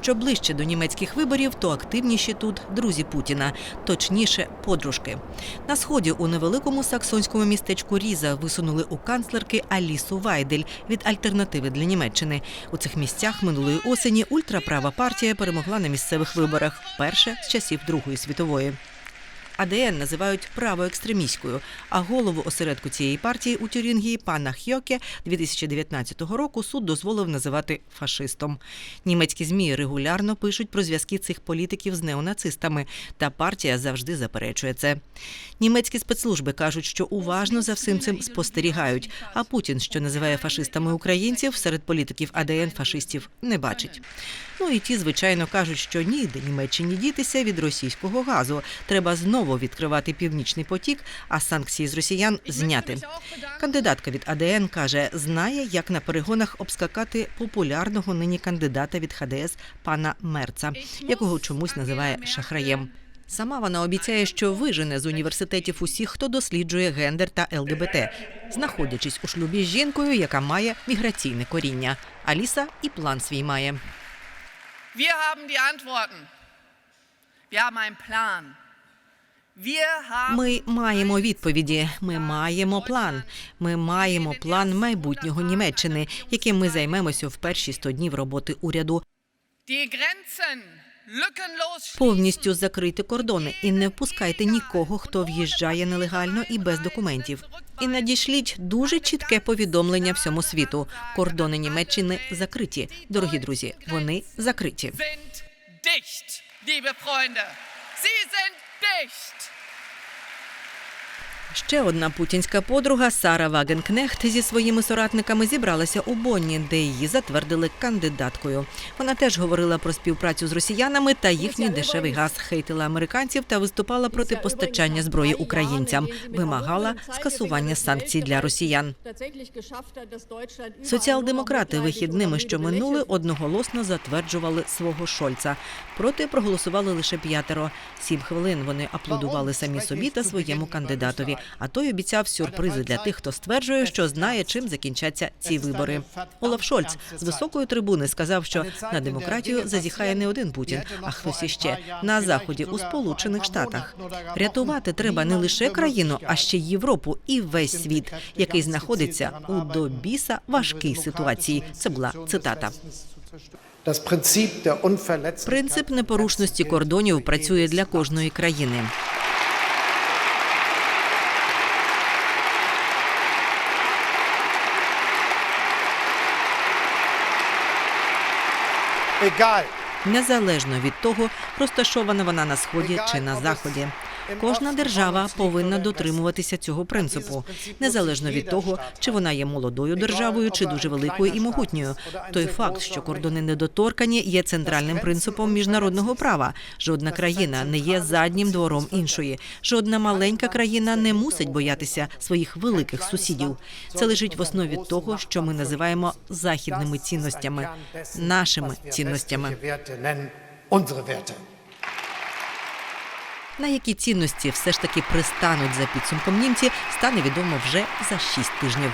Що ближче до німецьких виборів, то активніші тут друзі Путіна, точніше, подружки. На сході у невеликому саксонському містечку Різа висунули у канцлерки Алісу Вайдель від альтернативи для Німеччини. У цих місцях минулої осені ультраправа партія перемогла на місцевих виборах вперше з часів Другої світової. АДН називають правоекстремістською, а голову осередку цієї партії у Тюрінгії пана Хьоке 2019 року суд дозволив називати фашистом. Німецькі змі регулярно пишуть про зв'язки цих політиків з неонацистами, та партія завжди заперечує це. Німецькі спецслужби кажуть, що уважно за всім цим спостерігають. А Путін, що називає фашистами українців, серед політиків АДН фашистів не бачить. Ну і ті, звичайно, кажуть, що ніде Німеччині дітися від російського газу. Треба знову відкривати північний потік, а санкції з росіян зняти. Кандидатка від АДН каже, знає, як на перегонах обскакати популярного нині кандидата від ХДС пана Мерца, якого чомусь називає шахраєм. Сама вона обіцяє, що вижене з університетів усіх, хто досліджує гендер та ЛГБТ, знаходячись у шлюбі з жінкою, яка має міграційне коріння. Аліса і план свій має. Wir haben die Antworten. Wir haben einen Plan. Ми маємо відповіді. Ми маємо план. Ми маємо план майбутнього Німеччини, яким ми займемося в перші 100 днів роботи уряду. Повністю закрити кордони і не впускайте нікого, хто в'їжджає нелегально і без документів. І надішліть дуже чітке повідомлення всьому світу. Кордони Німеччини закриті. Дорогі друзі, вони закриті. Sie sind dicht. Ще одна путінська подруга Сара Вагенкнехт зі своїми соратниками зібралася у Бонні, де її затвердили кандидаткою. Вона теж говорила про співпрацю з росіянами та їхній дешевий газ, хейтила американців та виступала проти постачання зброї українцям. Вимагала скасування санкцій для росіян. Соціал-демократи вихідними, що минули, одноголосно затверджували свого Шольца. Проти проголосували лише п'ятеро. Сім хвилин вони аплодували самі собі та своєму кандидатові. А той обіцяв сюрпризи для тих, хто стверджує, що знає, чим закінчаться ці вибори. Олаф Шольц з високої трибуни сказав, що на демократію зазіхає не один Путін, а хтось іще на заході у Сполучених Штатах. Рятувати треба не лише країну, а ще й Європу і весь світ, який знаходиться у до біса важкій ситуації. Це була цитата. Принцип непорушності кордонів працює для кожної країни. Незалежно від того, розташована вона на сході чи на заході. Кожна держава повинна дотримуватися цього принципу, незалежно від того, чи вона є молодою державою, чи дуже великою і могутньою. Той факт, що кордони недоторкані, є центральним принципом міжнародного права. Жодна країна не є заднім двором іншої. Жодна маленька країна не мусить боятися своїх великих сусідів. Це лежить в основі того, що ми називаємо західними цінностями, нашими цінностями. Unsere Werte. На які цінності все ж таки пристануть за підсумком німці, стане відомо вже за шість тижнів.